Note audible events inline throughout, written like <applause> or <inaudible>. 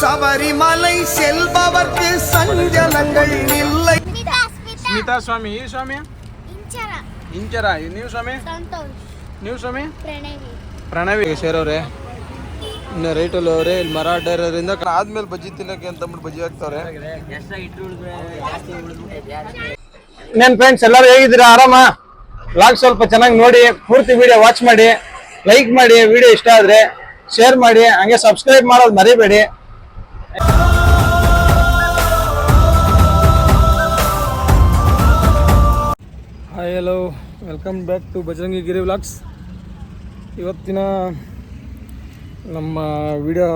சபரிமலை செல்பவர்க்கு சஞ்சலங்கள் இல்லை ಸ್ಮಿತಾ ಸ್ಮಿತಾ ಸ್ಮಿತಾ ಸ್ವಾಮಿ ಈ ಸ್ವಾಮಿ ಇಂಚರ ಇಂಚರ ನೀವು ಸ್ವಾಮಿ ಸಂತೋಷ್ ನೀವು ಸ್ವಾಮಿ ಪ್ರಣವಿ ಪ್ರಣವಿ ಸೇರವ್ರೆ ಇನ್ನು ರೈಟಲ್ಲಿ ಅವರೇ ಇಲ್ಲಿ ಮರಾಠ ಇರೋದ್ರಿಂದ ಆದ್ಮೇಲೆ ಬಜ್ಜಿ ತಿನ್ನಕ್ಕೆ ಅಂತ ಅಂದ್ಬಿಟ್ಟು ಬಜ್ಜಿ ಹಾಕ್ತವ್ರೆ ಇನ್ನೇನ್ ಫ್ರೆಂಡ್ಸ್ ಎಲ್ಲರೂ ಹೇಗಿದ್ದೀರಾ ಆರಾಮ ಬ್ಲಾಗ್ ಸ್ವಲ್ಪ ಚೆನ್ನಾಗಿ ನೋಡಿ ಪೂರ್ತಿ ವಿಡಿಯೋ ವಾಚ್ ಮಾಡಿ ಲೈಕ್ ಮಾಡಿ ವಿಡಿಯೋ ಇಷ್ಟ ಆದ್ರೆ ಶೇರ್ ಮಾಡಿ ಹಂಗೆ ಸಬ್ಸ್ಕ್ರೈಬ್ ಮಾಡೋದು ಮರಿಬೇಡಿ Hi hello welcome back to Bajrangi Giri vlogs ಇವತ್ತಿನ ನಮ್ಮ ವಿಡಿಯೋ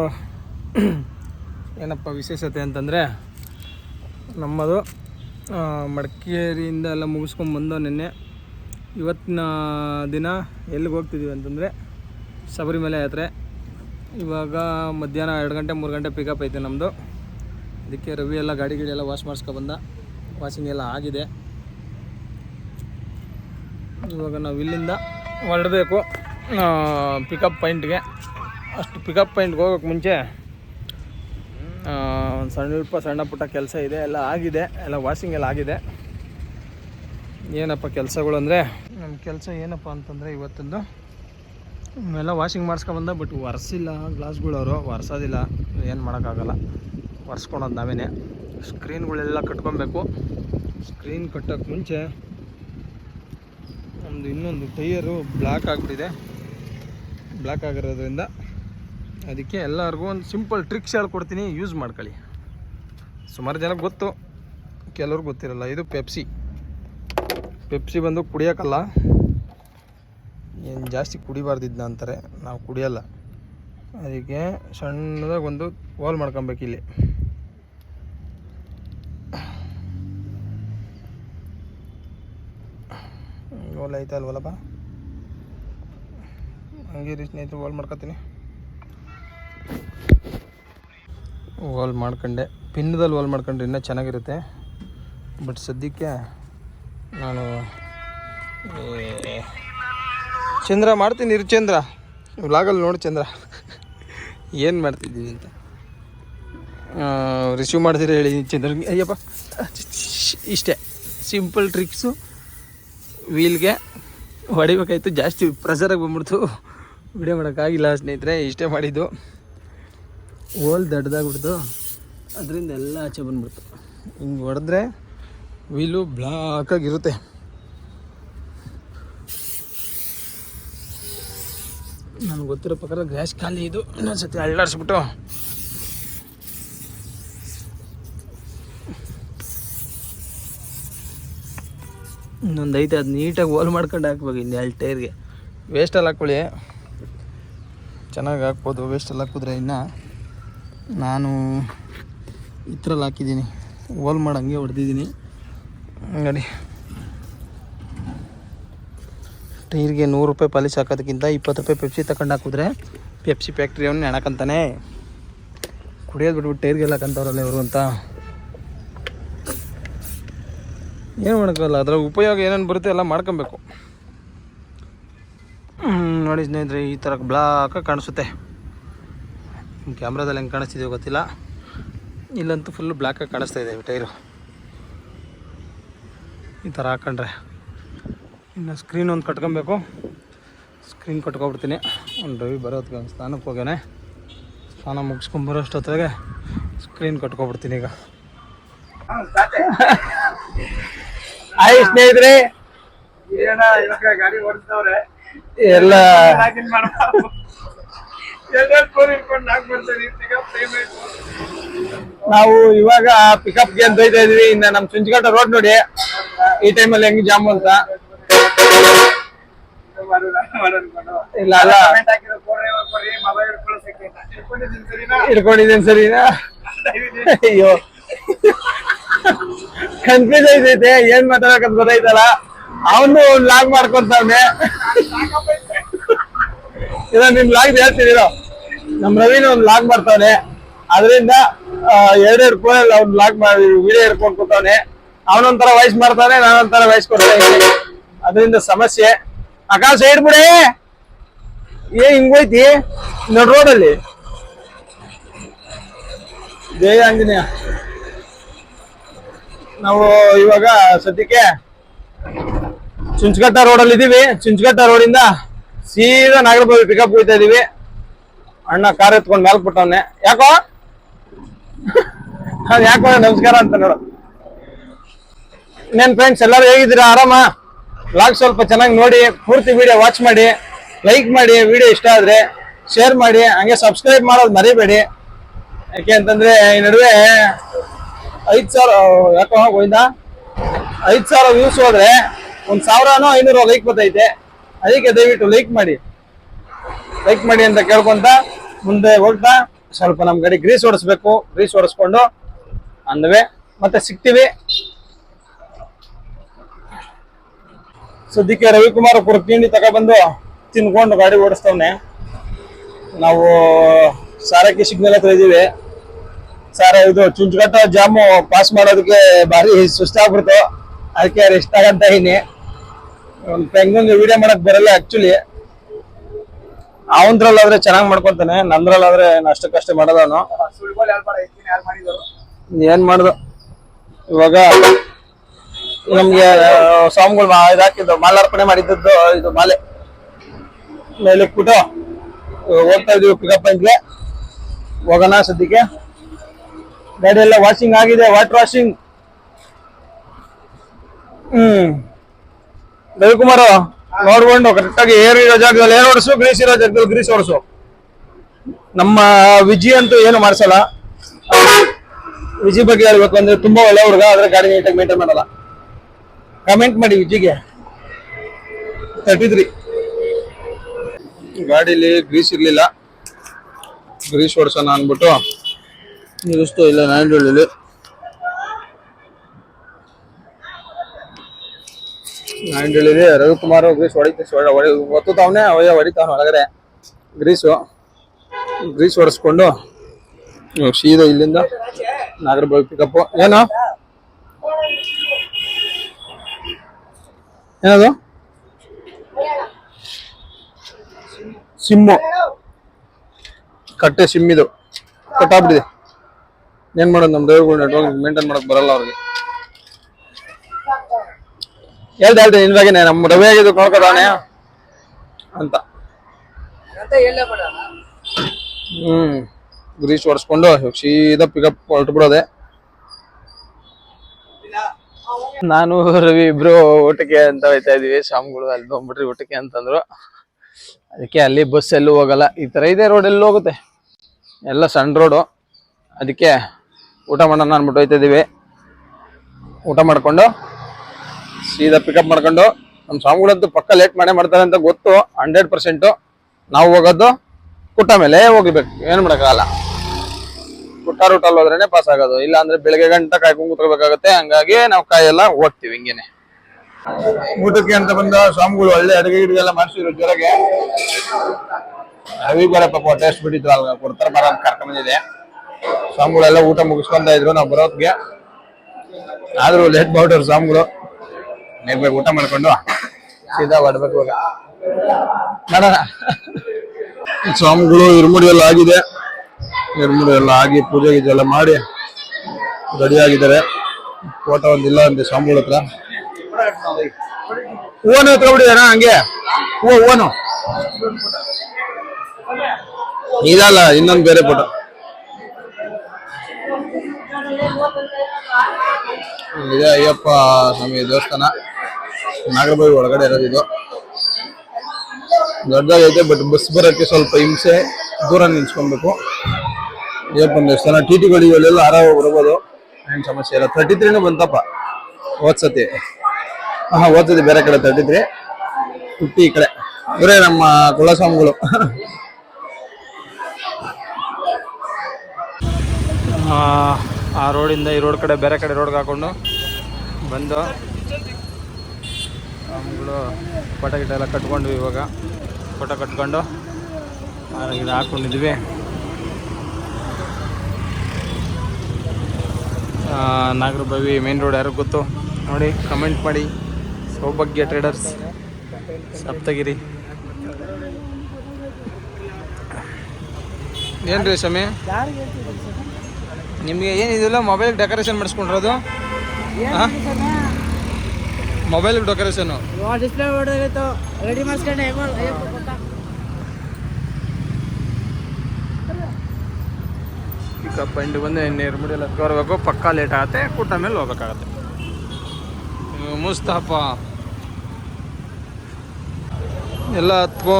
<clears throat> ಏನಪ್ಪ ವಿಶೇಷತೆ ಅಂತಂದರೆ, ನಮ್ಮದು ಮಡಿಕೇರಿಯಿಂದ ಎಲ್ಲ ಮುಗಿಸ್ಕೊಂಬಂದು ನಿನ್ನೆ ಇವತ್ತಿನ ದಿನ ಎಲ್ಲಿಗೆ ಹೋಗ್ತಿದ್ದೀವಿ ಅಂತಂದರೆ, ಶಬರಿಮಲೆ ಯಾತ್ರೆ ಇವಾಗ ಮಧ್ಯಾಹ್ನ ಎರಡು ಗಂಟೆ, ಮೂರು ಗಂಟೆ ಪಿಕಪ್ ಐತೆ ನಮ್ಮದು ಅದಕ್ಕೆ ರವಿ ಎಲ್ಲ ಗಾಡಿ ಗಿಡಿ ಎಲ್ಲ ವಾಶ್ ಮಾಡಿಸ್ಕೊಬಂದ ವಾಷಿಂಗ್ ಎಲ್ಲ ಆಗಿದೆ. ಇವಾಗ ನಾವು ಇಲ್ಲಿಂದ ಹೊರಡಬೇಕು. ಪಿಕಪ್ ಪಾಯಿಂಟ್ಗೆ ಅಷ್ಟು ಪಿಕಪ್ ಪಾಯಿಂಟ್ಗೆ ಹೋಗೋಕ್ಕೆ ಮುಂಚೆ. ಒಂದು ಸ್ವಲ್ಪ ಸಣ್ಣ ಪುಟ್ಟ ಕೆಲಸ ಇದೆ, ಎಲ್ಲ ಆಗಿದೆ. ಎಲ್ಲ ವಾಷಿಂಗ್ ಎಲ್ಲ ಆಗಿದೆ. ಏನಪ್ಪ ಕೆಲಸಗಳು ಅಂದರೆ? ನಮ್ಮ ಕೆಲಸ ಏನಪ್ಪ ಅಂತಂದರೆ ಇವತ್ತೊಂದು ಎಲ್ಲ ವಾಷಿಂಗ್ ಮಾಡಿಸ್ಕೊಂಬಂದ ಬಟ್ ಒರೆಸಿಲ್ಲ, ಗ್ಲಾಸ್ಗಳವರು, ಒರೆಸೋದಿಲ್ಲ, ಏನು ಮಾಡೋಕ್ಕಾಗಲ್ಲ. ಒರೆಸ್ಕೊಳೋದು ನಾವೇನೆ. ಸ್ಕ್ರೀನ್ಗಳೆಲ್ಲ ಕಟ್ಕೊಬೇಕು. ಸ್ಕ್ರೀನ್ ಕಟ್ಟೋಕ್ಕೆ ಮುಂಚೆ ಒಂದು ಇನ್ನೊಂದು ಟೈಯರು ಬ್ಲ್ಯಾಕ್ ಆಗಿಬಿಟ್ಟಿದೆ. ಬ್ಲ್ಯಾಕ್ ಆಗಿರೋದ್ರಿಂದ ಅದಕ್ಕೆ ಎಲ್ಲರಿಗೂ ಒಂದು ಸಿಂಪಲ್ ಟ್ರಿಕ್ಸ್ ಹೇಳ್ಕೊಡ್ತೀನಿ, ಯೂಸ್ ಮಾಡ್ಕೊಳ್ಳಿ. ಸುಮಾರು ಜನಕ್ಕೆ ಗೊತ್ತು, ಕೆಲವ್ರಿಗೆ ಗೊತ್ತಿರಲ್ಲ, ಇದು ಪೆಪ್ಸಿ. ಪೆಪ್ಸಿ ಬಂದು ಕುಡಿಯೋಕ್ಕಲ್ಲ. ಜಾಸ್ತಿ ಕುಡಿಬಾರ್ದು ಇದನ್ನ ಅಂತಾರೆ, ನಾವು ಕುಡಿಯೋಲ್ಲ. ಅದಕ್ಕೆ ಸಣ್ಣದಾಗಿ ಒಂದು ಹೋಲ್ ಮಾಡ್ಕೊಬೇಕು ಇಲ್ಲಿ. ಹೋಲ್ ಐತೆ ಅಲ್ವಲ್ಲಪ್ಪ ಹಂಗೆ ರೀ ಸ್ನೇಹಿತರು, ಹೋಲ್ ಮಾಡ್ಕೊತೀನಿ. ಹೋಲ್ ಮಾಡ್ಕೊಂಡೆ. ಪಿನ್ನದಲ್ಲಿ ಹೋಲ್ ಮಾಡ್ಕೊಂಡ್ರೆ ಇನ್ನೂ ಚೆನ್ನಾಗಿರುತ್ತೆ. ಬಟ್ ಸದ್ಯಕ್ಕೆ ನಾನು ಚಂದ್ರ ಮಾಡ್ತೀನಿ ಇರು ಚಂದ್ರ. ವ್ಲಾಗಲ್ಲಿ ನೋಡಿ ಚಂದ್ರ. ಏನು ಮಾಡ್ತಿದ್ದೀವಿ ಅಂತ. ರಿಸೀವ್ ಮಾಡಿದ್ರೆ ಹೇಳಿ ಚಂದ್ರ. ಅಯ್ಯಪ್ಪ. ಇಷ್ಟೇ. ಸಿಂಪಲ್ ಟ್ರಿಕ್ಸು ವೀಲ್ಗೆ ಹೊಡಿಬೇಕಾಯ್ತು. ಜಾಸ್ತಿ ಪ್ರೆಸರಾಗಿ ಬಂದ್ಬಿಡ್ತು. ವಿಡಿಯೋ ಮಾಡೋಕ್ಕಾಗಿಲ್ಲ ಸ್ನೇಹಿತರೆ, ಇಷ್ಟೇ ಮಾಡಿದ್ದು. ಓಲ್ ದಡ್ದಾಗ್ಬಿಡ್ತು. ಅದರಿಂದ ಎಲ್ಲ ಆಚೆ ಬಂದ್ಬಿಡ್ತು. ಹಿಂಗೆ ಹೊಡೆದ್ರೆ ವೀಲು ಬ್ಲಾಕಾಗಿರುತ್ತೆ ನನಗೆ ಗೊತ್ತಿರೋ ಪ್ರಕಾರ ಗ್ಯಾಸ್ ಖಾಲಿ ಇದು. ಇನ್ನೊಂದ್ಸತಿ ಅಳ್ಳಾಡಿಸ್ಬಿಟ್ಟು ಇನ್ನೊಂದು ಐತೆ ಅದು ನೀಟಾಗಿ ಹೋಲ್ ಮಾಡ್ಕೊಂಡು ಹಾಕ್ಬೇಕು ಇನ್ನು ಎರಡು ಟೈರ್ಗೆ ವೇಸ್ಟಲ್ಲಿ ಹಾಕ್ಕೊಳ್ಳಿ. ಚೆನ್ನಾಗಿ ಹಾಕ್ಬೋದು. ವೇಸ್ಟಲ್ಲಿ ಹಾಕಿದ್ರೆ ಇನ್ನು ನಾನು ಇತ್ರಲ್ಲಿ ಹಾಕಿದ್ದೀನಿ. ಹೋಲ್ ಮಾಡಿ ಹಂಗೆ ಹೊಡೆದಿದ್ದೀನಿ. ನೋಡಿ. ಟೈರ್ಗೆ ನೂರು ರೂಪಾಯಿ ಪಾಲಿಶ್ ಹಾಕೋದಕ್ಕಿಂತ ಇಪ್ಪತ್ತು ರೂಪಾಯಿ ಪೆಪ್ಸಿ ತಗೊಂಡು ಹಾಕಿದ್ರೆ ಪೆಪ್ಸಿ ಫ್ಯಾಕ್ಟ್ರಿ ಅವನ್ನ ಹೆಣಕಂತಾನೆ ಕುಡಿಯೋದು ಬಿಟ್ಬಿಟ್ಟು ಟೈರ್ಗೆಲ್ಲ ಹಾಕಂತವ್ರಲ್ಲ ಇವರು ಅಂತ. ಏನು ಮಾಡೋಕ್ಕಲ್ಲ ಅದರ ಉಪಯೋಗ ಏನೇನು ಬರುತ್ತೆ ಎಲ್ಲ ಮಾಡ್ಕೊಬೇಕು. ನೋಡಿ ಸ್ನೇಹಿತರೆ, ಈ ಥರ ಬ್ಲಾಕ ಕಾಣಿಸುತ್ತೆ. ಕ್ಯಾಮ್ರಾದಲ್ಲಿ ಹೆಂಗೆ ಕಾಣಿಸ್ತಿದೆಯೋ ಗೊತ್ತಿಲ್ಲ. ಇಲ್ಲಂತೂ ಫುಲ್ಲು ಬ್ಲ್ಯಾಕಾಗಿ ಕಾಣಿಸ್ತಾ ಇದೆ ಟೈರು ಈ ಥರ ಹಾಕೊಂಡ್ರೆ. ಇನ್ನು ಸ್ಕ್ರೀನ್ ಒಂದು ಕಟ್ಕೊಬೇಕು. ಸ್ಕ್ರೀನ್ ಕಟ್ಕೊಬಿಡ್ತೀನಿ. ಒಂದು ರವಿ ಬರೋದಕ್ಕೆ ಸ್ನಾನಕ್ಕೆ ಹೋಗ್ಯಾನೆ. ಸ್ನಾನ ಮುಗಿಸ್ಕೊಂಬರೋಷ್ಟೊತ್ತಿಗೆ ಸ್ಕ್ರೀನ್ ಕಟ್ಕೊಬಿಡ್ತೀನಿ ಈಗ. ಆಯ್ ಸ್ನೇಹಿತರೆ. ಗಾಡಿ ಓಡಿಸ್ತವ್ರೆ ಎಲ್ಲ ನಾಕ್ ಬರ್ತಾರೆ ಪಿಕಪ್ಗೆ ನಾವು ಇವಾಗ ಪಿಕಪ್ಗೆ ಅಂತ ಹೋಯ್ತಾ ಇದೀವಿ ಇನ್ನ ನಮ್ ಚುಂಚಗಟ್ಟ ರೋಡ್ ನೋಡಿ. ಈ ಟೈಮಲ್ಲಿ ಹೆಂಗ್ ಜಾಮು ಅಂತ. ಇಲ್ಲ ಅಲ್ಲ. ಇಟ್ಕೊಂಡಿದ್ದೀನಿ ಸರಿನಾ? ಅಯ್ಯೋ. ಕನ್ಫ್ಯೂಸ್ ಐತೈತೆ ಏನ್ ಮಾತಾಡಕಂತ ಗೊತ್ತಾಯ್ತಲ್ಲ? ಅವನು ಲಾಗ್ ಮಾಡ್ಕೊಂತಾವ್ನೆ. ಇಲ್ಲ ನಿಮ್ ಲಾಗ್ ಹೇಳ್ತಿದ್ದೀರೋ? ನಮ್ ರವಿನ ಒಂದ್ ಲಾಗ್ ಮಾಡ್ತಾವ್ನೆ. ಅದರಿಂದ ಎರಡೆರಡು ಫೋನಲ್ಲಿ ಅವ್ನು ಲಾಗ್ ಮಾಡಿ ವಿಡಿಯೋ ಹಿಡ್ಕೊಂಡ್ ಕೂತವ್ನೆ. ಅವನೊಂಥರ ವಾಯ್ಸ್ ಮಾಡ್ತಾನೆ ನಾನೊಂಥರ ವಾಯ್ಸ್ ಕೊಡ್ತಾ ಇದ್ದೀನಿ. ಅದರಿಂದ ಸಮಸ್ಯೆ. ಅಕ್ಕ ಸೈಡ್ ಬಿಡೆ? ಏ ಹಿಂಗೋಯ್ತಿ ನಡ್ ರೋಡಲ್ಲಿ. ಜಯ ಆಂಜನೇಯ. ನಾವು ಇವಾಗ ಸದ್ಯಕ್ಕೆ ಚುಂಚಘಟ್ಟ ರೋಡಲ್ಲಿ ಇದೀವಿ. ಚುಂಚಘಟ್ಟ ರೋಡಿಂದ ಸೀದಾ ನಾಗರಬಾವಿ ಪಿಕಪ್ ಹೋಗ್ತಾ ಇದೀವಿ. ಅಣ್ಣ ಕಾರ್ ಎತ್ಕೊಂಡು ಮ್ಯಾಲ್ ಬಿಟ್ಟವನೆ ಯಾಕೋ? ಯಾಕೋ ನಮಸ್ಕಾರ ಅಂತ ನೋಡು. ನೆನ್ ಫ್ರೆಂಡ್ಸ್ ಎಲ್ಲರೂ ಹೇಗಿದ್ದೀರಾ? ಆರಾಮ? ಬ್ಲಾಗ್ ಸ್ವಲ್ಪ ಚೆನ್ನಾಗಿ ನೋಡಿ, ಪೂರ್ತಿ ವಿಡಿಯೋ ವಾಚ್ ಮಾಡಿ ಲೈಕ್ ಮಾಡಿ ವಿಡಿಯೋ ಇಷ್ಟ ಆದ್ರೆ ಶೇರ್ ಮಾಡಿ, ಹಂಗೆ ಸಬ್ಸ್ಕ್ರೈಬ್ ಮಾಡೋದು ಮರಿಬೇಡಿ. ಯಾಕೆ ಅಂತಂದ್ರೆ ಈ ನಡುವೆ ಐದ್ ಸಾವಿರ ಯಾಕೋ ಗೋವಿಂದ? ಐದು ಸಾವಿರ ವ್ಯೂಸ್ ಹೋದ್ರೆ ಒಂದು ಸಾವಿರನೋ ಐನೂರು ಲೈಕ್ ಬರ್ತೈತೆ. ಅದಕ್ಕೆ ದಯವಿಟ್ಟು ಲೈಕ್ ಮಾಡಿ. ಲೈಕ್ ಮಾಡಿ ಅಂತ ಕೇಳ್ಕೊಂತ ಮುಂದೆ ಹೋಗ್ತಾ, ಸ್ವಲ್ಪ ನಮ್ಮ ಗಡಿ ಗ್ರೀಸ್ ಓಡಿಸ್ಬೇಕು ಗ್ರೀಸ್ ಓಡಿಸ್ಕೊಂಡು ಅಂದವೆ. ಮತ್ತೆ ಸಿಗ್ತೀವಿ. ಸದ್ಯಕ್ಕೆ ರವಿಕುಮಾರ್ ಪುರ ತಿಂಡಿ ತಗೊಬಂದು ತಿನ್ಕೊಂಡು ಗಾಡಿ ಓಡಿಸ್ತವ್ನೆ. ನಾವು ಸಾರಕ್ಕೆ ಸಿಗ್ನಲ್ ಹತ್ರ ಇದೀವಿ. ಸಾರ ಇದು ಚುಂಚುಕಟ್ಟ ಜಾಮು ಪಾಸ್ ಮಾಡೋದಕ್ಕೆ ಭಾರಿ ಸುಸ್ತಾಗ್ಬಿಡ್ತು ಅದಕ್ಕೆ ರೆಸ್ಟ್ ಆಗಂತ ಒಂದು ಪೆಂಗಂಗೆ ವಿಡಿಯೋ ಮಾಡಕ್ ಬರಲ್ಲ ಆಕ್ಚುಲಿ ಅವಂದ್ರಲ್ಲಾದ್ರೆ ಚೆನ್ನಾಗಿ ಮಾಡ್ಕೊತಾನೆ ನಂದ್ರಲ್ಲಾದ್ರೆ ಅಷ್ಟಕ್ಕಷ್ಟೇ ಮಾಡೋದವನು. ಏನ್ ಮಾಡ್ದು? ಇವಾಗ ನಮ್ಗೆ ಸ್ವಾಮಿಗಳು ಇದಾಕಿದ್ದು ಮಾಲಾರ್ಪಣೆ ಮಾಡಿದ್ದದ್ದು, ಇದು ಮಾಲೆ. ಮೇಲೆ ಇಟ್ಬಿಟ್ಟು ಹೋಗ್ತಾ ಇದೀವಿ ಪಿಕಪ್ ಪಾಯಿಂಟ್ಗೆ ಹೋಗೋಣ ಸದ್ಯಕ್ಕೆ. ಗಾಡಿ ಎಲ್ಲ ವಾಷಿಂಗ್ ಆಗಿದೆ ವಾಟರ್ ವಾಷಿಂಗ್ ಹ್ಮ್. ರವಿಕುಮಾರ್, ನೋಡ್ಕೊಂಡು ಕರೆಕ್ಟಾಗಿ ಏರ್ ಇರೋ ಜಾಗದಲ್ಲಿ, ಏರ್ ಓಡಿಸು ಗ್ರೀಸ್ ಇರೋ ಜಾಗದಲ್ಲಿ ಗ್ರೀಸ್ ಓಡಿಸು. ನಮ್ಮ ವಿಜಿ ಅಂತೂ ಏನು ಮಾಡಿಸಲ್ಲ. ವಿಜಿ ಬಗ್ಗೆ ಹೇಳ್ಬೇಕು ಅಂದ್ರೆ ತುಂಬಾ ಒಳ್ಳೆ ಹುಡುಗ, ಆದ್ರೆ ಗಾಡಿ ನೀಟಾಗಿ ಮೇಂಟೈನ್ ಮಾಡಲ್ಲ. ಕಮೆಂಟ್ ಮಾಡಿ ವಿಜಿಗೆ. ತರ್ಟಿ ತ್ರೀ ಗಾಡಿಲಿ ಗ್ರೀಸ್ ಇರ್ಲಿಲ್ಲ. ಗ್ರೀಸ್ ಹೊಡ್ಸೋಣ ಅಂದ್ಬಿಟ್ಟು ನಿಲ್ಲಿಸ್ತು ಇಲ್ಲ ನಾಯಂಡಳ್ಳಿಲಿ ನಾಯಂಡಳ್ಳಿಲಿ ರವಿಕುಮಾರ್ ಗ್ರೀಸ್ ಹೊಡಿತ ಹೊಡಿ ಒತ್ತುತ್ತಾವನೆ ಅವಯ್ಯ ಹೊಡಿತಾವನ ಒಳಗಡೆ. ಗ್ರೀಸು ಗ್ರೀಸ್ ಹೊಡೆಸ್ಕೊಂಡು ಸೀದ ಸೀದಾ ಇಲ್ಲಿಂದ ನಾಗರಬಾವಿ ಪಿಕಪ್ಪು ಏನು? ಏನದು? ಸಿಮ್ಮು. ಕಟ್ಟೆ ಸಿಮ್ಮಿದು ಕಟ್ಟಾಗ್ಬಿಟ್ಟಿದೆ. ಏನ್ ಮಾಡೋದು ನಮ್ಮ ಡ್ರೈವರ್ಗಳು ನೆಟ್ವರ್ಕ್ ಮೇಂಟೈನ್ ಮಾಡಕ್ ಬರಲ್ಲ ಅವ್ರಿಗೆ. ಹೇಳ್ದೆ ಹೇಳ್ದೆ, ನಿನ್ ಬಗ್ಗೆನೆ ನಮ್ಮ ರವಿ ಆಗಿದ್ದು ನೋಡ್ಕೊತಾನೆ ಅಂತ. ಹ್ಮ್. ಗ್ರೀಸ್ ಹೊಡ್ಸ್ಕೊಂಡು ಸೀದಾ ಪಿಕಪ್ ಹೊರಟು ಬಿಡೋದೆ ನಾನು, ರವಿ ಇಬ್ರು ಊಟಕ್ಕೆ ಅಂತ ಹೋಯ್ತಾ ಇದೀವಿ. ಸ್ವಾಮಿಗಳು ಅಲ್ಲಿ ಬಂದ್ಬಿಟ್ರಿ ಊಟಕ್ಕೆ ಅಂತಂದ್ರು. ಅದಕ್ಕೆ ಅಲ್ಲಿ ಬಸ್ ಎಲ್ಲೂ ಹೋಗಲ್ಲ. ಈ ತರ ಇದೆ ರೋಡ್ ಎಲ್ಲೂ ಹೋಗುತ್ತೆ. ಎಲ್ಲ ಸಣ್ಣ ರೋಡು ಅದಕ್ಕೆ ಊಟ ಮಾಡೋಣ ಅನ್ಬಿಟ್ಟು ಹೋಯ್ತಾ ಇದೀವಿ. ಊಟ ಮಾಡ್ಕೊಂಡು, ಸೀದಾ ಪಿಕಪ್ ಮಾಡ್ಕೊಂಡು ನಮ್ಮ ಸ್ವಾಮಿಗಳಂತೂ ಪಕ್ಕ ಲೇಟ್ ಮಾಡೇ ಮಾಡ್ತಾರೆ ಅಂತ ಗೊತ್ತು ಹಂಡ್ರೆಡ್ ಪರ್ಸೆಂಟು ನಾವು ಹೋಗೋದು, ಕುಟ್ಟ ಮೇಲೆ ಹೋಗ್ಬೇಕು. ಏನು ಮಾಡೋಕ್ಕಾಗಲ್ಲ. ಕುಟ್ಟ ಅಲ್ಲಿ ಹೋದ್ರೇನೆ ಪಾಸ್ ಆಗೋದು. ಇಲ್ಲ ಅಂದ್ರೆ ಬೆಳಗ್ಗೆ ಗಂಟ ಕಾಯ್ಕೊಂಡ್ ಕೂತ್ಕೋಬೇಕಾಗತ್ತೆ ಹಂಗಾಗಿ ನಾವು ಕಾಯೆಲ್ಲ ಹೋಗ್ತೀವಿ ಹಿಂಗೇನೆ. ಊಟಕ್ಕೆ ಅಂತ ಬಂದ ಸ್ವಾಮಿಗಳು ಒಳ್ಳೆ ಅಡುಗೆ ಗಿಡುಗೆ ಎಲ್ಲ ಮಾಡಿಸಿದ್ರು ಜ್ವರಗೆ ಅವಿ ಬರ ಪಾಪ ಟೇಸ್ಟ್ ಬಿಟ್ಟಿದ್ರು ಅಲ್ಲ ಕೊಡ್ತಾರ, ಬರ ಅಂತ ಕರ್ಕೊಂಡ್ ಬಂದಿದೆ. ಸ್ವಾಮಿಗಳೆಲ್ಲ ಊಟ ಮುಗಿಸ್ಕೊಂತ ಇದ್ರು, ನಾವು ಬರೋದ್ಗೆ. ಆದ್ರೂ ಲೇಟ್ ಬೌಟರ್ ಸ್ವಾಮಿಗಳು. ಬೇಗ ಊಟ ಮಾಡ್ಕೊಂಡು ಸೀದಾ ಹೊಡ್ಬೇಕು ಇವಾಗ. ಸ್ವಾಮಿಗಳು, ಇರ್ಮುಡಿ ಎಲ್ಲ ಆಗಿದೆ. ಇರುಮುಡಿ ಎಲ್ಲ ಆಗಿ ಪೂಜೆ ಗೀಜೆ ಎಲ್ಲ ಮಾಡಿ ರೆಡಿಯಾಗಿದ್ದಾರೆ. ಫೋಟೋ ಒಂದಿಲ್ಲ ಅಂದ್ರೆ ಸ್ವಾಮಿಗಳ ಹತ್ರ. ಹೂವನು ಎತ್ಕೊಬಿಟ್ಟಿದಾರ ಹಂಗೆ? ಹೂವ, ಹೂವನು? ಇದಲ್ಲ ಇನ್ನೊಂದು ಬೇರೆ ಫೋಟೋ ಇದೆ ಅಯ್ಯಪ್ಪ ಸ್ವಾಮಿ ದೇವಸ್ಥಾನ. ನಾಗರಬಾವಿ ಒಳಗಡೆ ಇರೋದು ಇದು. ದೊಡ್ಡದಾಗೈತೆ ಬಟ್ ಬಸ್ ಬರೋಕ್ಕೆ ಸ್ವಲ್ಪ ಹಿಂಸೆ, ದೂರ ನಿಲ್ಸ್ಕೊಬೇಕು ಅಯ್ಯಪ್ಪನ ದೇವಸ್ಥಾನ ಟಿ ಟಿಗಳು ಇವೆಲ್ಲ ಆರಾಮ ಬರ್ಬೋದು. ಏನು ಸಮಸ್ಯೆ ಇಲ್ಲ. ತರ್ಟಿ ತ್ರೀನು ಬಂತಪ್ಪ. ಓದ್ಸತಿ ಹಾ ಓದ್ಸತಿ ಬೇರೆ ಕಡೆ ತರ್ಟಿ ತ್ರೀ ಫಿಫ್ಟಿ ಈ ಕಡೆ. ಇವರೇ ನಮ್ಮ ಕುಲಸ್ವಾಮಿಗಳು. ಆ, ರೋಡಿಂದ ಈ ರೋಡ್ ಕಡೆ ಬೇರೆ ಕಡೆ ರೋಡ್ಗೆ ಹಾಕೊಂಡು ಬಂದು ಸ್ವಾಮಿಗಳು ಫೋಟೋ ಗಿಟ ಎಲ್ಲ ಕಟ್ಕೊಂಡ್ವಿ ಇವಾಗ ಫೋಟೋ ಕಟ್ಕೊಂಡು ಆ, ನಾಗರಬಾವಿ ಮೇನ್ ರೋಡ್ ಯಾರು ಗೊತ್ತು? ನೋಡಿ ಕಮೆಂಟ್ ಮಾಡಿ. ಸೌಭಾಗ್ಯ ಟ್ರೇಡರ್ಸ್ ಸಪ್ತಗಿರಿ. ಏನು ರೀ ಸ್ವಾಮಿ? ನಿಮಗೆ ಏನಿದಿಲ್ಲ ಮೊಬೈಲ್ ಡೆಕೋರೇಷನ್ ಮಾಡಿಸ್ಕೊಂಡಿರೋದು? ಹಾಂ? Mobile decoration display ready pickup point ಬಂದು ನೀರು ಎಲ್ಲ ಬರಬೇಕು ಪಕ್ಕ ಲೇಟ್ ಆಗುತ್ತೆ ಕೂಟ ಮೇಲೆ ಹೋಗ್ಬೇಕಾಗತ್ತೆ ಮುಸ್ತಾಫಾ ಎಲ್ಲ ಹತ್ಕೋ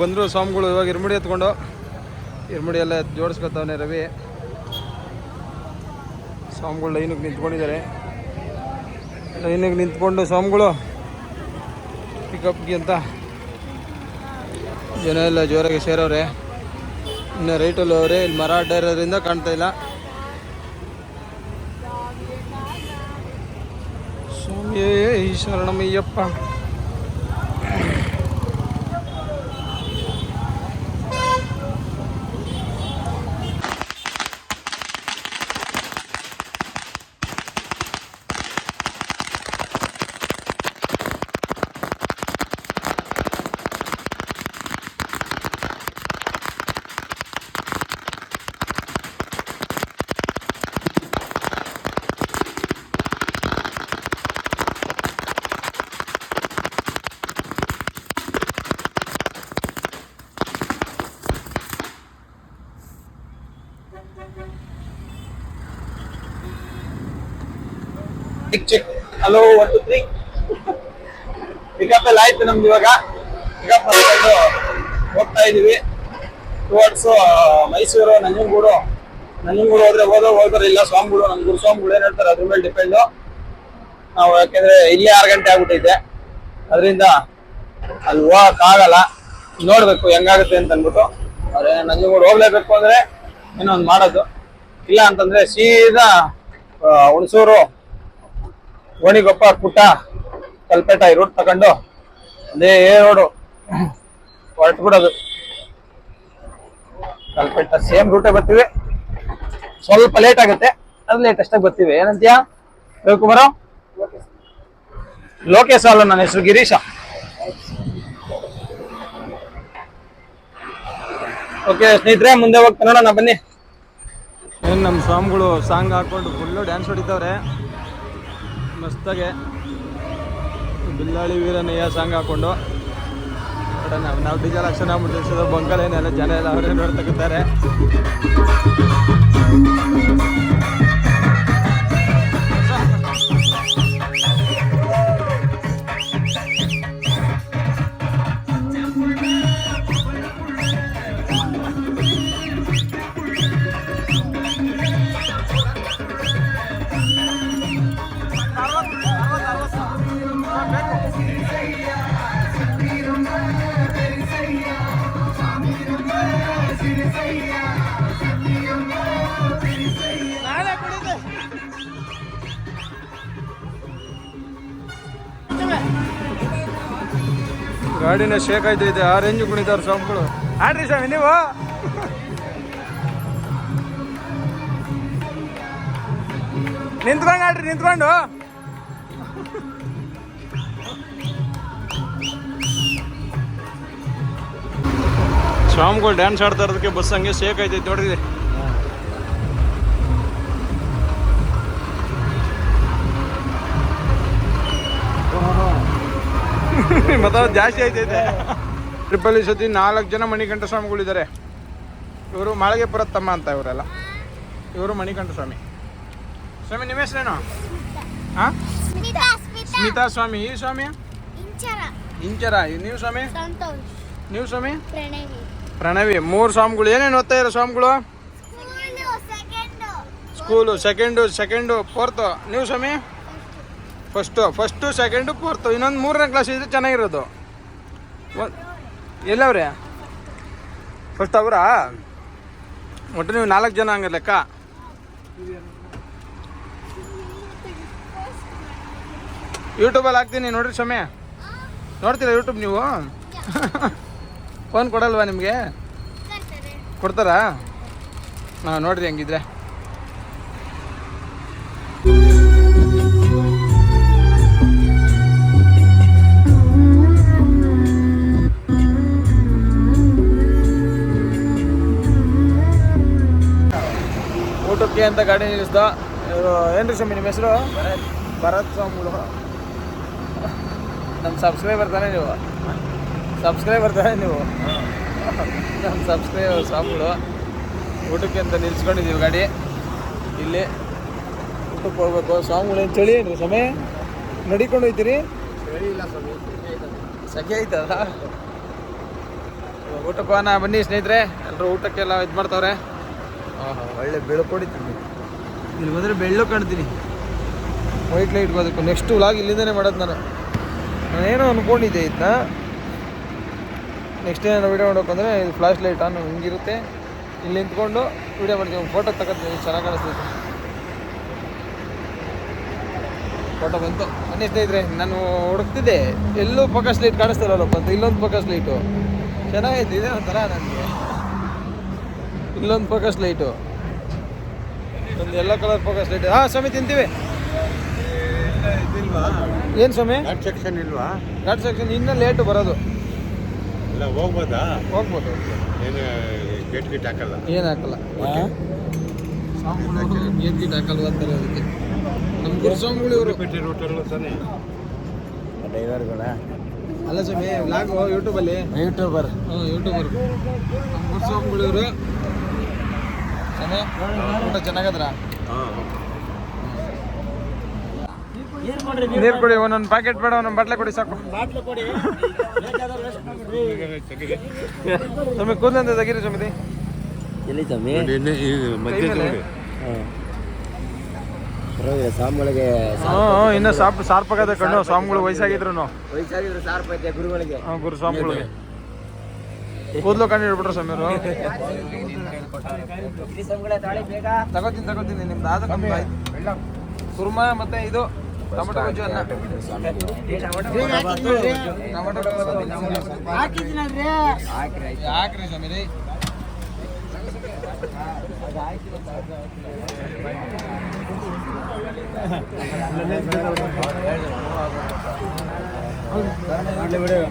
ಬಂದರು ಸ್ವಾಮಿಗಳು ಇವಾಗ ಇರ್ಮುಡಿ ಎತ್ಕೊಂಡು. ಇರ್ಮುಡಿ ಎಲ್ಲ ಜೋಡಿಸ್ಕೊತಾವನೆ ರವಿ. ಸ್ವಾಮಿಗಳು ಲೈನಿಗೆ ನಿಂತ್ಕೊಂಡಿದ್ದಾರೆ. ಲೈನಿಗೆ ನಿಂತ್ಕೊಂಡು ಸ್ವಾಮಿಗಳು ಪಿಕಪ್ಗೆ ಅಂತ. ಜನ ಎಲ್ಲ ಜೋರಾಗಿ ಸೇರವ್ರೆ. ಇನ್ನು ರೈಟಲ್ಲಿ ಅವರೇ ಇಲ್ಲಿ ಮರ ಅಡ್ಡ ಇರೋದ್ರಿಂದ ಕಾಣ್ತಾ ಇಲ್ಲ. ಸ್ವಾಮಿಯೇ ಈ ಶರಣಮಯ್ಯಪ್ಪ ಚೆಕ್ ಚಿಕ್ hello one two three pickup ಎಲ್ಲ ಆಯ್ತು ನಮ್ದು ಇವಾಗ. ಪಿಕಪ್ ಮಾಡ್ಕೊಂಡು ಹೋಗ್ತಾ ಇದೀವಿ. ಟುವರ್ಡ್ಸ್ ಮೈಸೂರು, ನಂಜನಗೂಡು. ನಂಜನಗೂಡು ಹೋದ್ರೆ ಹೋದೋ ಹೋದ್ರೆ ಇಲ್ಲ. ಸ್ವಾಮಿಗಳು ನಮ್ ಗುರು ಸ್ವಾಮಿಗಳು ಏನ್ ಹೇಳ್ತಾರೆ, ಅದ್ರ ಮೇಲೆ ಡಿಪೆಂಡು ನಾವು ಯಾಕೆಂದ್ರೆ ಇಲ್ಲಿ ಆರು ಗಂಟೆ ಆಗ್ಬಿಟ್ಟೈತೆ. ಅದರಿಂದ ಅಲ್ಲಿ ಹೋಗಕ್ ನೋಡಬೇಕು ಹೆಂಗಾಗುತ್ತೆ ಅಂತ ಅಂದ್ಬಿಟ್ಟು. ಅವ್ರೆ, ನಂಜನಗೂಡು ಹೋಗ್ಲೇಬೇಕು ಅಂದ್ರೆ ಏನೋ ಒಂದು ಮಾಡೋದು. ಇಲ್ಲ ಅಂತಂದ್ರೆ ಸೀದಾ ಹುಣಸೂರು ಗೋಣಿಗೊಪ್ಪ ಕುಟ, ಕಲ್ಪೇಟ ಈ ರೂಟ್ ತಗೊಂಡು ಅದೇ ರೋಡು ಹೊರಟು ಬಿಡೋದು ಕಲ್ಪೇಟ ಸೇಮ್ ರೂಟೇ ಬರ್ತೀವಿ. ಸ್ವಲ್ಪ ಲೇಟ್ ಆಗುತ್ತೆ ಅದು ಲೇಟ್ ಅಷ್ಟಾಗಿ ಬರ್ತೀವಿ. ಏನಂತೀಯ? ರವಿಕುಮಾರ? ಲೋಕೇಶ್ ಅಲ್ಲ, ನನ್ನ ಹೆಸರು ಗಿರೀಶ. ಓಕೆ, ಸ್ನೇಹಿತರೆ, ಮುಂದೆ ಹೋಗ್ತಾ ನೋಡೋಣ ಬನ್ನಿ. ನಮ್ಮ ಸ್ವಾಮಿಗಳು ಸಾಂಗ್ ಹಾಕೊಂಡು ಫುಲ್ಲು ಡ್ಯಾನ್ಸ್ ಹೊಡಿತಾವ್ರೆ. ಮಸ್ತಾಗೆ ಬಿಲ್ಲಾಳಿ ವೀರನಯ್ಯ ಸಾಂಗ್ ಹಾಕ್ಕೊಂಡು ಕಡೆ ನಾವು ನಾವು ಡೀಸೆಲ್ ಅಕ್ಷರ ಮುಟ್ಟಿಸೋದು ಬಂಕಲೇನೆಲ್ಲ ಜನ ಎಲ್ಲ ಅವರೇ ನೋಡ್ತಕ್ಕಿದ್ದಾರೆ ಗಾಡಿನ ಶೇಕ್ ಆಯ್ತೈತೆ ಆ ರೇಂಜ್ ಕುಣಿತಾರೆ ಸ್ವಾಮಿಗಳು ಆಡ್ರಿ ಸ್ವಾಮಿ, ನೀವು? ನಿಂತ್ಕೊಂಡು ಆಡ್ರಿ, ನಿಂತ್ಕೊಂಡು. ಸ್ವಾಮಿಗಳು ಡ್ಯಾನ್ಸ್ ಆಡ್ತಾ ಇರೋದಕ್ಕೆ ಬಸ್ ಹಂಗೆ ಶೇಕ್ ಆಯ್ತೈತೆ, ನೋಡ್ರಿ. ಮತ್ತೆ ಜಾಸ್ತಿ ಆಯ್ತೈತೆ. ಟ್ರಿಪಲ್ ಈ ಸತಿ ನಾಲ್ಕು ಜನ ಮಣಿಕಂಠ ಸ್ವಾಮಿಗಳಿದ್ದಾರೆ ಇವರು ಮಾಳಗೆಪುರ ತಮ್ಮ ಅಂತ ಇವರೆಲ್ಲ. ಇವರು ಮಣಿಕಂಠ ಸ್ವಾಮಿ ಸ್ವಾಮಿ ನಿಮ್ಮ ಹೆಸರೇನು ಹಾಂ ಸ್ಮಿತಾ ಸ್ವಾಮಿ. ಈ ಸ್ವಾಮಿ? ಇಂಚರ. ನೀವು ಸ್ವಾಮಿ? ನೀವು ಸ್ವಾಮಿ? ಪ್ರಣವಿ. ಮೂರು ಸ್ವಾಮಿಗಳು. ಏನೇನು ಓದ್ತಾ ಇರೋ ಸ್ವಾಮಿಗಳು? ಸ್ಕೂಲು ಸೆಕೆಂಡು ಸೆಕೆಂಡು ಫೋರ್ತು ನೀವು ಸ್ವಾಮಿ? ಫಸ್ಟು ಫಸ್ಟು ಸೆಕೆಂಡು ಫೋರ್ತು ಇನ್ನೊಂದು ಮೂರನೇ ಕ್ಲಾಸ್ ಇದ್ರೆ ಚೆನ್ನಾಗಿರೋದು. ಎಲ್ಲವ್ರೆ? ಫಸ್ಟ್ ಅವರಾ? ಒಟ್ಟು ನೀವು ನಾಲ್ಕು ಜನ ಹಂಗೆ ಲೆಕ್ಕ? ಯೂಟ್ಯೂಬಲ್ಲಿ ಹಾಕ್ತೀನಿ ನೋಡ್ರಿ ಸಮಯ ನೋಡ್ತೀರಾ ಯೂಟ್ಯೂಬ್ ನೀವು? ಫೋನ್ ಕೊಡಲ್ವಾ ನಿಮಗೆ? ಕೊಡ್ತಾರಾ. ಹಾಂ ನೋಡ್ರಿ ಹಂಗಿದ್ರೆ. ಊಟಕ್ಕೆ ಅಂತ ಗಾಡಿ ನಿಲ್ಲಿಸ್ದ. ಏನ್ರಿ ಸ್ವಾಮಿ ನಿಮ್ಮ ಹೆಸರು? ಭರತ್. ಸ್ವಾಮಿಗಳು ನಮ್ಮ ಸಬ್ಸ್ಕ್ರೈಬರ್ ತಾನೇ ನೀವು? ಸಬ್ಸ್ಕ್ರೈಬರ್ ತಾನೇ ನೀವು? ನಮ್ಮ ಸಬ್ಸ್ಕ್ರೈಬರ್ ಸ್ವಾಮಿಗಳು ಊಟಕ್ಕೆ ಅಂತ ನಿಲ್ಸ್ಕೊಂಡಿದ್ದೀವಿ ಗಾಡಿ. ಇಲ್ಲಿ ಊಟಕ್ಕೆ ಹೋಗ್ಬೇಕು. ಸ್ವಾಮಿಗಳು ಏನು ಚಳಿ ಏನ್ರಿ ಸ್ವಾಮಿ? ನಡಿಕೊಂಡು ಹೋಯ್ತೀರಿ? ಸಖಿ ಆಯ್ತದ. ಊಟಕ್ಕೆ ಹೋಗೋಣ ಬನ್ನಿ ಸ್ನೇಹಿತರೆ. ಎಲ್ಲರೂ ಊಟಕ್ಕೆಲ್ಲ ಇದು ಮಾಡ್ತಾವ್ರೆ. ಒಳ್ಳೆ ಬೆಳಕು ಹೊಡಿತೀನಿ ಇಲ್ಲಿ ಬಂದರೆ ಬೆಳ್ಳು ಕಾಣ್ತೀನಿ. ವೈಟ್ ಲೈಟ್ ಬದುಕು ನೆಕ್ಸ್ಟ್ ವ್ಲಾಗ್ ಇಲ್ಲಿಂದನೇ ಮಾಡೋದು ನಾನು. ನಾನೇನೋ ಅಂದ್ಕೊಂಡಿದ್ದೆ ಇದನ್ನ ನೆಕ್ಸ್ಟ್ ಏನಾರು ವೀಡಿಯೋ ಮಾಡ್ಬೇಕಂದ್ರೆ ಇದು ಫ್ಲಾಶ್ ಲೈಟ್ ಆನ್ ಹಿಂಗಿರುತ್ತೆ. ಇಲ್ಲಿ ನಿಂತ್ಕೊಂಡು ವೀಡಿಯೋ ಮಾಡ್ತೀವಿ ಫೋಟೋ ತಗೋತೀನಿ. ಚೆನ್ನಾಗಿ ಕಾಣಿಸ್ತೈತೆ ಫೋಟೋ ಬಂತು. ಅನ್ನಿಸ್ತಾ ಇದ್ರೆ ನಾನು ಹುಡುಕ್ತಿದ್ದೆ. ಎಲ್ಲೂ ಫೋಕಸ್ ಲೈಟ್ ಕಾಣಿಸ್ತಾರಲ್ಲಪ್ಪ ಅಂತ. ಇಲ್ಲೊಂದು ಫೋಕಸ್ ಲೈಟು ಚೆನ್ನಾಗೈತೆ. ಇದೇ ಒಂಥರ ನನಗೆ ಇಲ್ಲೊಂದು ಫೋಕಸ್ ಲೈಟು ಒಂದು ಎಲ್ಲ ಕಲರ್ ಫೋಕಸ್ ಲೈಟ್ ಹಾಂ ಸ್ವಾಮಿ ತಿಂತೀವಿ. ಏನು ಸ್ವಾಮಿ? ಘಾಟ್ ಸೆಕ್ಷನ್ ಇಲ್ವಾ? ಘಾಟ್ ಸೆಕ್ಷನ್ ಇನ್ನೂ ಲೇಟು ಬರೋದು. ಇಲ್ಲ ಹೋಗ್ಬೋದಾ? ಹೋಗ್ಬೋದು. ಏನು ಗೇಟ್ ಗಿಟ್ ಹಾಕಲ್ಲ? ಏನು ಹಾಕಲ್ಲ? ಗೇಟ್ ಗೀಟ್ ಹಾಕಲ್ವ ಅಂತಾರೆ ಅದಕ್ಕೆ. ನಮ್ಮ ಗುರುಸ್ವಾಮಿಗಳು ಇವರು. ಪೇಟೆ ರೂಟಲ್ಲೂ ತಾನೆ? ಡ್ರೈವರ್ಗಳ ಅಲ್ಲ ಸ್ವಾಮಿ ವ್ಲಾಗ್ ಯೂಟ್ಯೂಬಲ್ಲಿ ಯೂಟ್ಯೂಬರ್ ಹಾಂ ಯೂಟ್ಯೂಬರ್ ನಮ್ಮ ಗುರುಸ್ವಾಮಿಗಳು ಇವರು. ಊಟ ಚೆನ್ನಾಗದ್ರ ನೀರು ಕೊಡಿ ಒಂದೊಂದು ಪ್ಯಾಕೆಟ್ ಬೇಡ ಒಂದೊಂದು ಬಾಟ್ಲೆ ಕೊಡಿ ಸಾಕು ಸ್ವಾಮಿ ಕೂದಲಂತ ತೆಗೀರಿ ಸ್ವಾಮಿ ಎಲ್ಲಿ ತಮ್ಮಿ ಮಧ್ಯೆ ಕೈ ಮೇಲೆ? ನೋಡಿ ಪರವಾಗಿಲ್ಲ ಸ್ವಾಮಿಗಳಿಗೆ ಹಾಂ ಹಾಂ ಇನ್ನೂ ಸಾಪ್ ಸಾರ್ಪಾಗದ ಕಣ್ಣು ಸ್ವಾಮಿಗಳು ವಯಸ್ಸಾಗಿದ್ರು ವಯಸ್ಸಾಗಿದ್ರೆ ಸಾರ್ಪ ಐತೆ ಗುರುಗಳಿಗೆ ಹಾಂ ಗುರು ಸ್ವಾಮಿಗಳಿಗೆ ಕೂದಲು ಕಂಡು ಹಿಡ್ಬಿಟ್ರು ಸಮೀರ್ ತಗೋತೀನಿ ತಗೋತೀನಿ ನಿಮ್ದು ಆದ ಕಮ್ಮಿ ಆಯ್ತು. ಕುರ್ಮಾ ಮತ್ತೆ ಇದು ಟೊಮೆಟೊ ಗೊಜ್ಜು ಅನ್ನ. ಟೊಮೆಟೊ ಯಾಕ್ರಿ ಸ್ವಾಮಿ ರೀ.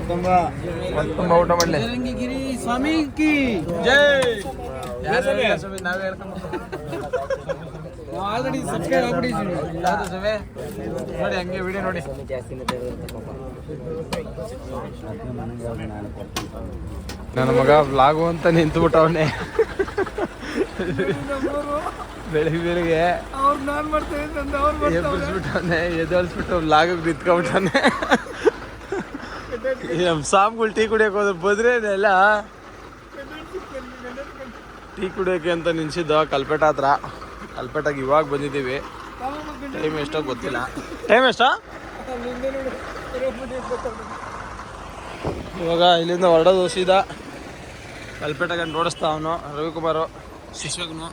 ತುಂಬ ಊಟ ಮಾಡಲಿ. ಸ್ವಾಮಿ ಕಿ ಜೈ. ನಾವೇ ಹೇಳ್ಕೊಂಡು ಆಲ್ರೆಡಿ ಸಬ್ಸ್ಕ್ರೈಬ್ ಆಗ್ಬಿಟ್ಟಿದ್ದೀವಿ ಹೌದು ಸ್ವಾಮಿ. ನೋಡಿ ಹಂಗೆ ವಿಡಿಯೋ ನೋಡಿ. ನನ್ನ ಮಗ ವ್ಲಾಗು ಅಂತ ನಿಂತು ಬಿಟ್ಟವನೆ ಬೆಳಿಗ್ಗೆ ಬೆಳಿಗ್ಗೆ ಎಬ್ಬಿಸ್ಬಿಟ್ಟವನೆ ಎದಳಿಸ್ಬಿಟ್ಟು ವ್ಲಾಗಿಗೆ ನಿಂತ್ಕೊಂಡ್ಬಿಟ್ಟವನೆ ನಮ್ಮ ಸಾಮ್ಗಳು ಟೀ ಕುಡಿಯಕ್ಕೆ ಹೋದ್ರೆ ಬದ್ರೇನೆಲ್ಲ ಟೀ ಕುಡಿಯೋಕೆ ಅಂತ ನಿಲ್ಸಿದ್ದ ಕಲ್ಪೇಟ ಹತ್ರ. ಕಲ್ಪೇಟಾಗ ಇವಾಗ ಬಂದಿದ್ದೀವಿ. ಟೈಮ್ ಎಷ್ಟೋ ಗೊತ್ತಿಲ್ಲ. ಟೈಮ್ ಎಷ್ಟೋ? ಇವಾಗ ಇಲ್ಲಿಂದ ಹೊರಡೋದು ಸೀದಾ ಕಲ್ಪೇಟಾಗ ನೋಡಿಸ್ತಾ ಅವನು, ರವಿಕುಮಾರು ಶಿಶುಗ್ನು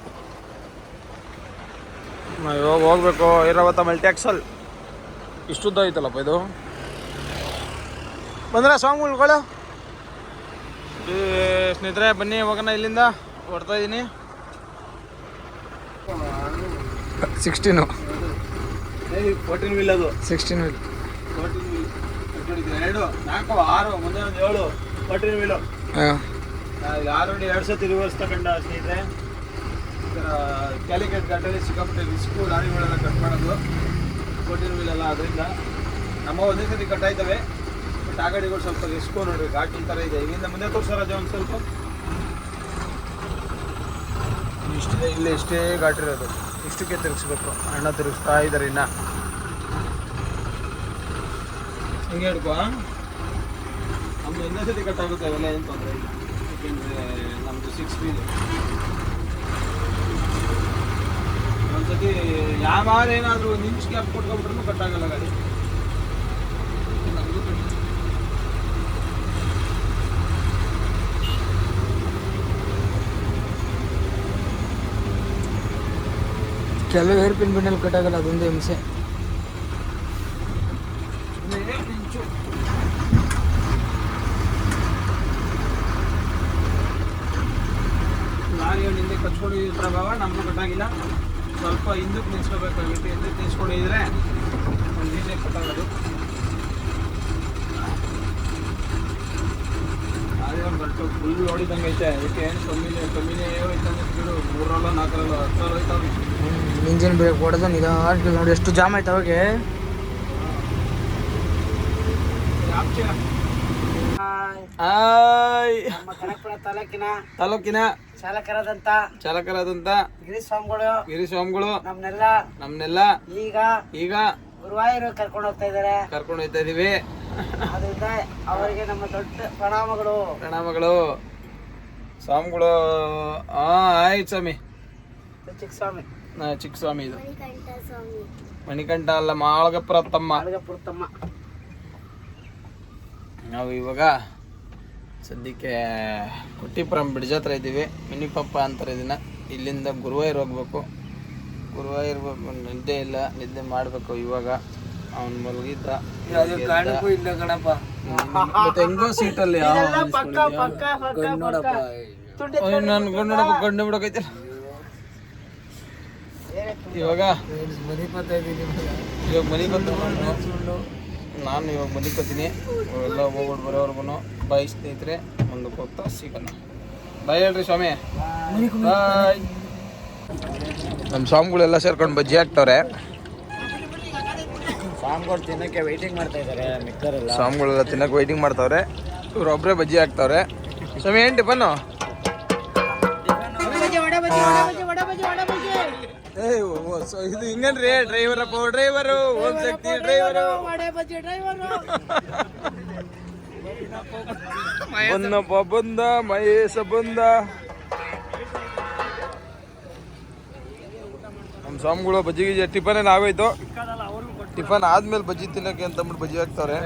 ನಾವು ಇವಾಗ ಹೋಗ್ಬೇಕು. ಇರೋವತ್ತ ಮಲ್ಟ್ಯಾಕ್ಸಲ್ ಇಷ್ಟುದ್ದ ಐತಲ್ಲಪ್ಪ ಇದು? ಬಂದ್ರ ಸ್ವಾಮಿಗಳು ಸ್ನೇಹಿತರೆ, ಬನ್ನಿ ಹೋಗೋಣ ಇಲ್ಲಿಂದ. ಹೊಡ್ತಾ ಇದ್ದೀನಿ ಸಿಕ್ಸ್ಟೀನು ಫೋರ್ಟೀನ್ ವೀಲ್ ಅದು. ಸಿಕ್ಸ್ಟೀನ್ ಫೋರ್ಟೀನ್ ವೀಲ್ ಎರಡು ನಾಲ್ಕು ಆರು ಮುಂದೆ ಒಂದು ಏಳು ಫೋರ್ಟೀನ್ ವೀಲು ಆರು ಎರಡು ಸತಿ ರಿವರ್ಸ್ ತಗೊಂಡ ಸ್ನೇಹಿತರೆ. ಕ್ಯಾಲಿಕಟ್ ಘಾಟಲ್ಲಿ ಸಿಕ್ಕಾಪಟ್ಟೆ ರಿಸ್ಕು ಲಾರಿಗಳೆಲ್ಲ ಕಟ್ ಮಾಡೋದು. ಫೋರ್ಟೀನ್ ವೀಲ್ ಎಲ್ಲ ಅದರಿಂದ ನಮ್ಮ ಒಂದೇ ಸತಿ ಕಟ್ ಆಯ್ತವೆ. ಬಟ್ ಆ ಗಾಡಿಗಳು ಸ್ವಲ್ಪ ರಿಸ್ಕು ನೋಡ್ರಿ. ಘಾಟಿ ಥರ ಇದೆ. ಇಲ್ಲಿಂದ ಮುಂದೆ ತೋರಿಸೋ ರಜೆ ಒಂದು ಸ್ವಲ್ಪ. ಇಷ್ಟಿದೆ ಇಲ್ಲಿ ಇಷ್ಟೇ ಇರೋದು. ಇಷ್ಟಕ್ಕೆ ತಿರುಗಿಸ್ಬೇಕು. ಅಣ್ಣ ತಿರುಗಿಸ್ತಾ ಇದ್ದಾರೆ ಇನ್ನ. ಹಿಂಗೆ ಹಿಡ್ಕೊ ನಮ್ದು ಒಂದೇ ಸತಿ ಕಟ್ ಆಗುತ್ತೆ ಅವೆಲ್ಲ ಏನು ತೊಂದರೆ ಇಲ್ಲ. ಯಾಕೆಂದರೆ ನಮ್ಮದು ಸಿಕ್ಸ್ ಬಿ ಒಂದ್ಸತಿ ಯಾವಾಗ ಏನಾದರೂ ಇಂಚ್ ಗ್ಯಾಪ್ ಕೊಟ್ಕೊಂಡ್ಬಿಟ್ರು ಕಟ್ ಆಗಲ್ಲ ಗಾಡಿ. ಕೆಲವು ಹೇರ್ ಪಿನ್ ಬಿಂಡಲ್ಲಿ ಕಟ್ಟಾಗಲ್ಲ, ಅದೊಂದು ಹಿಂಸೆ. ಲಾರಿಗಳು ಹಿಂದೆ ಕಚ್ಕೊಂಡಿದ್ದ ಪ್ರಭಾವ ನಮಗೂ ಕಟ್ಟಾಗಿಲ್ಲ. ಸ್ವಲ್ಪ ಹಿಂದಕ್ಕೆ ನಿಲ್ಸ್ಕೋಬೇಕಾಗಿತ್ತು ಹಿಂದಕ್ಕೆ ತಿಳಿಸ್ಕೊಂಡಿದ್ರೆ ಒಂದು ಹಿಂದೆ ಕಟ್ಟಾಗೋದು. ಅದೇ ಒಂದು ಬರ್ತು ಫುಲ್ ಹೊಡಿದಂಗೆ ಐತೆ ಅದಕ್ಕೆ ಏನು ಕಮ್ಮಿನೇ ಕಮ್ಮಿನೇ ಮೂರರಲ್ಲ ನಾಲ್ಕರಲ್ಲ ಇಂಜಿನ್ ಬ್ರೇಕ್ ಹೊಡೆದು ನಿಧಾನ ನೋಡಿ ಎಷ್ಟು ಜಾಮ್ ಆಯ್ತು ಅವಾಗೆ? ತಾಲೂಕಿನ ತಾಲೂಕಿನ ಚಾಲಕರಾದಂತ ಚಾಲಕರಾದಂತ ಗಿರಿ ಸ್ವಾಮಿಗಳು ಗಿರಿ ಸ್ವಾಮಿಗಳು ನಮ್ನೆಲ್ಲ ನಮ್ನೆಲ್ಲ ಈಗ ಈಗ ಗುರುವಾಯೂರು ಕರ್ಕೊಂಡು ಹೋಗ್ತಾ ಇದಾರೆ ಕರ್ಕೊಂಡು ಹೋಗ್ತಾ ಇದೀವಿ. ಅದರಿಂದ ಅವರಿಗೆ ನಮ್ಮ ದೊಡ್ಡ ಪ್ರಣಾಮಗಳು. ಪ್ರಣಾಮಗಳು. ಸ್ವಾಮಿಗಳು ಹಾ ಆಯ್ತು ಸ್ವಾಮಿ. ಚಿಕ್ಕ ಸ್ವಾಮಿ ನಾ ಚಿಕ್ಕ ಸ್ವಾಮಿ ಇದು. ಮಣಿಕಂಠ ಸ್ವಾಮಿ. ಮಣಿಕಂಠ ಅಲ್ಲ ಮಾಳಗಪ್ಪರ ತಮ್ಮ. ತಮ್ಮ. ನಾವು ಇವಾಗ ಸದ್ಯಕ್ಕೆ ಕುಟ್ಟಿಪುರಂ ಬ್ರಿಡ್ಜ್ ಹತ್ರ ಇದ್ದೀವಿ. ಮಿನಿ ಪಪ್ಪ ಅಂತಾರೆ ಇದನ್ನ. ಇಲ್ಲಿಂದ ಗುರುವಾಯೂರು ಹೋಗ್ಬೇಕು. ಗುರುವಾಯೂರು ನಿದ್ದೆ ಇಲ್ಲ. ನಿದ್ದೆ ಮಾಡಬೇಕು ಇವಾಗ. ಅವನು ಮಲಗಿದ್ದ ಕಾರಣಕ್ಕೂ ಇಲ್ಲ ಕಣಪ್ಪ ಮತ್ತೆ ಹೆಂಗೋ ಸೀಟಲ್ಲಿ ನೋಡಪ್ಪ ಪಕ್ಕ ಪಕ್ಕ ಪಕ್ಕ ತುಂಡಿ ನಾನು ಗಂಡು ಗಂಡು ಬಿಡೋಕೈತಿಲ್ಲ ಇವಾಗ ಇವಾಗ ಮನೆ ಬಂದು ನಾನು ಇವಾಗ ಮಲಿಕೋತೀನಿ ಎಲ್ಲ ಹೋಗ್ಬಿಟ್ಟು ಬರೋವರೆಗೂ ಬಾಯ್ ಸ್ನೇಹಿತರೆ ಒಂದು ಹೋಗ್ತಾ ಸಿಗೋಣ ಬಾಯ್ ಹೇಳ್ರಿ ಸ್ವಾಮಿ ಬಾಯ್ ನಮ್ಮ ಸ್ವಾಮಿಗಳೆಲ್ಲ ಸೇರ್ಕೊಂಡು ಬಜ್ಜಿ ಹಾಕ್ತವ್ರೆ ಸ್ವಾಮಿಗಳು ತಿನ್ನಕ್ಕೆ ವೈಟಿಂಗ್ ಮಾಡ್ತಾ ಇದ್ದಾರೆ ಮಿಕ್ಕರೆಲ್ಲ. ಸ್ವಾಮಿಗಳೆಲ್ಲ ತಿನ್ನಕ್ಕೆ ವೈಟಿಂಗ್ ಮಾಡ್ತಾವ್ರೆ. ಇವ್ರು ಒಬ್ಬರೇ ಬಜ್ಜಿ ಹಾಕ್ತಾವ್ರೆ. ಸ್ವಾಮಿ ಏನು ಟಿಫನ್ನು ಏ ಇದು ಹಿಂಗನ್ರಿ? ಡ್ರೈವರ್ ಅಪ್ಪ ಡ್ರೈವರು ಓಂ ಶಕ್ತಿ ಡ್ರೈವರು ಬಂದಪ್ಪ ಬಂದ ಮಹೇಶ ಬಂದ. ನಮ್ಮ ಸ್ವಾಮಿಗಳು ಬಜ್ಜಿ ಗಿಜ್ಜಿ ಟಿಫನ್ ಏನ್ ಆಗೋಯ್ತು ಟಿಫನ್ ಆದ್ಮೇಲೆ ಬಜ್ಜಿ ತಿನ್ನಕ್ಕೆ ಅಂತ ಅಂದ್ಬಿಟ್ಟು ಬಜ್ಜಿ ಹಾಕ್ತವ್ರೆ.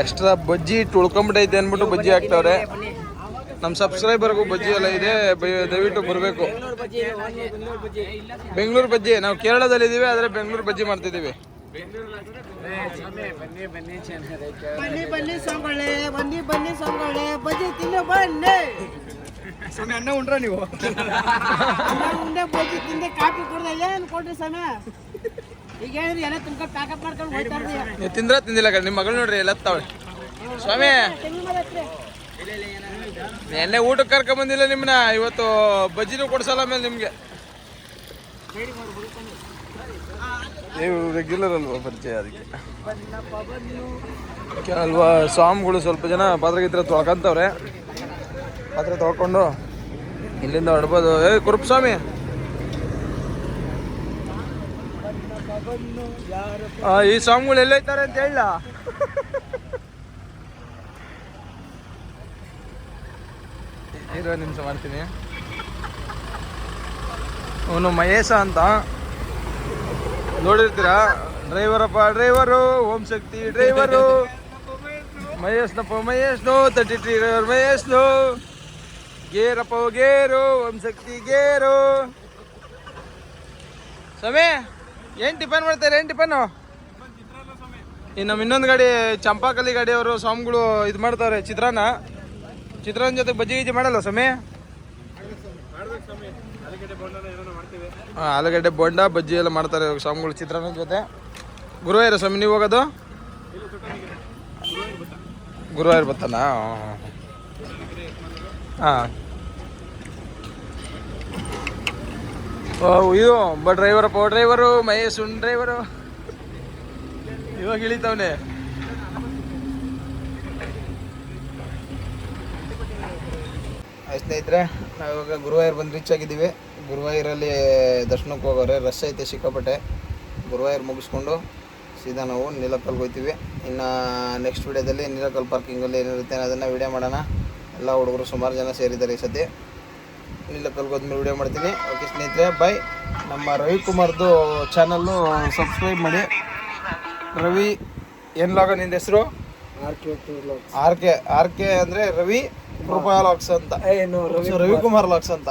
ಎಕ್ಸ್ಟ್ರಾ ಬಜ್ಜಿ ಇಟ್ಟು ಉಳ್ಕೊಂಬಿಟ್ಟೈತೆ ಅಂದ್ಬಿಟ್ಟು ಬಜ್ಜಿ ಹಾಕ್ತವ್ರೆ. ನಮ್ಮ ಸಬ್ಸ್ಕ್ರೈಬರ್ಗೂ ಬಜ್ಜಿ ಎಲ್ಲ ಇದೆ ದಯವಿಟ್ಟು ಬರಬೇಕು. ಬೆಂಗಳೂರು ಬಜ್ಜಿ, ನಾವು ಕೇರಳದಲ್ಲಿ ಇದೀವಿ, ಆದರೆ ಬೆಂಗಳೂರು ಬಜ್ಜಿ ಮಾಡ್ತಿದ್ದೀವಿ ಬನ್ನಿ ಬನ್ನಿ ಬನ್ನಿ ಬನ್ನಿ ಸ್ವಾಮಿಗಳೇ ಬನ್ನಿ ಬನ್ನಿ. ಬಜ್ಜಿ ಅನ್ನ ಉಂಡ್ರ ನೀವು? ಉಂಡೆ ಬಜ್ಜಿ ತಿಂದೆ ಕಾಫಿ ಕುಡ್ದ ಏನು ಕೊಡ್ರಿ ಸಮಯ ಈಗ ಹೇಳಿದ್ರಿ ಎಲ್ಲ ತುಂಬ ಪ್ಯಾಕಪ್ ಮಾಡ್ಕೊಂಡು ಇರ್ರಿ ನೀವು ತಿಂದ್ರ ತಿಂದಿಲ್ಲ ಕಣ್ ನಿಮ್ಮ ಮಗಳು ನೋಡ್ರಿ ಎಲ್ಲ ತಾವಳೆ ಸ್ವಾಮಿ ನೆನ್ನೆ ಊಟಕ್ಕೆ ಕರ್ಕೊಂಡ್ ಬಂದಿಲ್ಲ ನಿಮ್ಮನ್ನ ಇವತ್ತು ಬಜ್ಜಿನೂ ಕೊಡ್ಸಲ್ಲ ಆಮೇಲೆ ನಿಮ್ಗೆ. ನೀವು ರೆಗ್ಯುಲರ್ ಅಲ್ವಾ ಪರಿಚಯ ಅದಕ್ಕೆ? ಅಲ್ವಾ ಸ್ವಾಮಿಗಳು ಸ್ವಲ್ಪ ಜನ ಪಾತ್ರೆ ತೊಳ್ಕಂತವ್ರೆ ತೊಳ್ಕೊಂತವ್ರೆ. ಪಾತ್ರೆ ತೊಳ್ಕೊಂಡು ಇಲ್ಲಿಂದ ಹೊಡ್ಬೋದು ಏ ಕುರುಪ್ ಸ್ವಾಮಿ ಈ ಸ್ವಾಮಿಗಳು ಎಲ್ಲೈತಾರೆ ಅಂತ ಹೇಳ. ಇರೋ ನಿಮಿಷ ಮಾಡ್ತೀನಿ. ಅವನು ಮಹೇಶ ಅಂತ. ನೋಡಿರ್ತೀರಾ? ಡ್ರೈವರಪ್ಪ, ಡ್ರೈವರು, ಓಂ ಶಕ್ತಿ ಡ್ರೈವರು. ಮಹೇಶ್ನಪ್ಪ, ಮಹೇಶ್ನು ತರ್ಟಿ ತ್ರೀ ಡ್ರೈವರ್ ಮಹೇಶ್ನು. ಗೇರಪ್ಪ, ಗೇರು ಶಕ್ತಿ, ಗೇರು. ಸ್ವಾಮಿ, ಏನು ಟಿಫನ್ ಮಾಡ್ತಾರೆ, ಏನು ಟಿಫನ್ನು? ಇನ್ನು ನಮ್ಮ ಇನ್ನೊಂದು ಗಾಡಿ ಚಂಪಾಕಲ್ಲಿ ಗಾಡಿಯವರು ಸ್ವಾಮಿಗಳು ಇದು ಮಾಡ್ತಾರೆ, ಚಿತ್ರಾನ್ನ. ಚಿತ್ರಾನ್ನ ಜೊತೆ ಬಜ್ಜಿ ಗಿಜ್ಜಿ ಮಾಡಲ್ಲ ಸ್ವಾಮಿ? ಹಾಂ, ಆಲೂಗಡ್ಡೆ, ಬೋಂಡ, ಬಜ್ಜಿ ಎಲ್ಲ ಮಾಡ್ತಾರೆ ಇವಾಗ ಸ್ವಾಮಿಗಳು ಚಿತ್ರಾನ್ನ ಜೊತೆ. ಗುರುವಾರ ಸ್ವಾಮಿ, ನೀವು ಹೋಗೋದು? ಗುರುವಾರ ಬತ್ತಾನ? ಹಾಂ. ಓ ಇದು ಒಬ್ಬ ಪೋ ಡ್ರೈವರು ಮಹೇಶ್ ಉಣ್ ಡ್ರೈವರು ಇವಾಗ ಇಳಿತಾವನೆ. ಸ್ನೇಹಿತರೆ ನಾವು ಇವಾಗ ಗುರುವಾಯೂರ್ ಬಂದು ರೀಚ್ ಆಗಿದ್ದೀವಿ. ಗುರುವಾಯೂರಲ್ಲಿ ದರ್ಶನಕ್ಕೆ ಹೋಗೋರೆ ರಶ್ ಐತೆ ಸಿಕ್ಕಾಪಟ್ಟೆ. ಗುರುವಾಯೂರ್ ಮುಗಿಸ್ಕೊಂಡು ಸೀದಾ ನಾವು ನೀಲಕಲ್ಗೆ ಹೋಗ್ತೀವಿ. ಇನ್ನು ನೆಕ್ಸ್ಟ್ ವಿಡಿಯೋದಲ್ಲಿ ನೀಲಕಲ್ ಪಾರ್ಕಿಂಗಲ್ಲಿ ಏನಿರುತ್ತೆ ಅದನ್ನು ವಿಡಿಯೋ ಮಾಡೋಣ. ಎಲ್ಲ ಹುಡುಗರು ಸುಮಾರು ಜನ ಸೇರಿದ್ದಾರೆ ಈ ಸತಿ. ಇಲ್ಲ ಕಲ್ಗೋದ್ಮೇಲೆ ವಿಡಿಯೋ ಮಾಡ್ತೀನಿ. ಓಕೆ ಸ್ನೇಹಿತರೆ ಬೈ ನಮ್ಮ ರವಿಕುಮಾರ್ದು ಚಾನಲ್ಲು ಸಬ್ಸ್ಕ್ರೈಬ್ ಮಾಡಿ. ರವಿ ಏನು ಲಾಗ ನಿಂದ ಹೆಸರು? ಆರ್ ಕೆ ಆರ್ ಕೆ ಅಂದರೆ ರವಿ ಕೃಪಾ ಲಾಕ್ಸ್ ಅಂತ. ಏನು ರವಿ ರವಿಕುಮಾರ್. ಲಾಕ್ಸ್ ಅಂತ.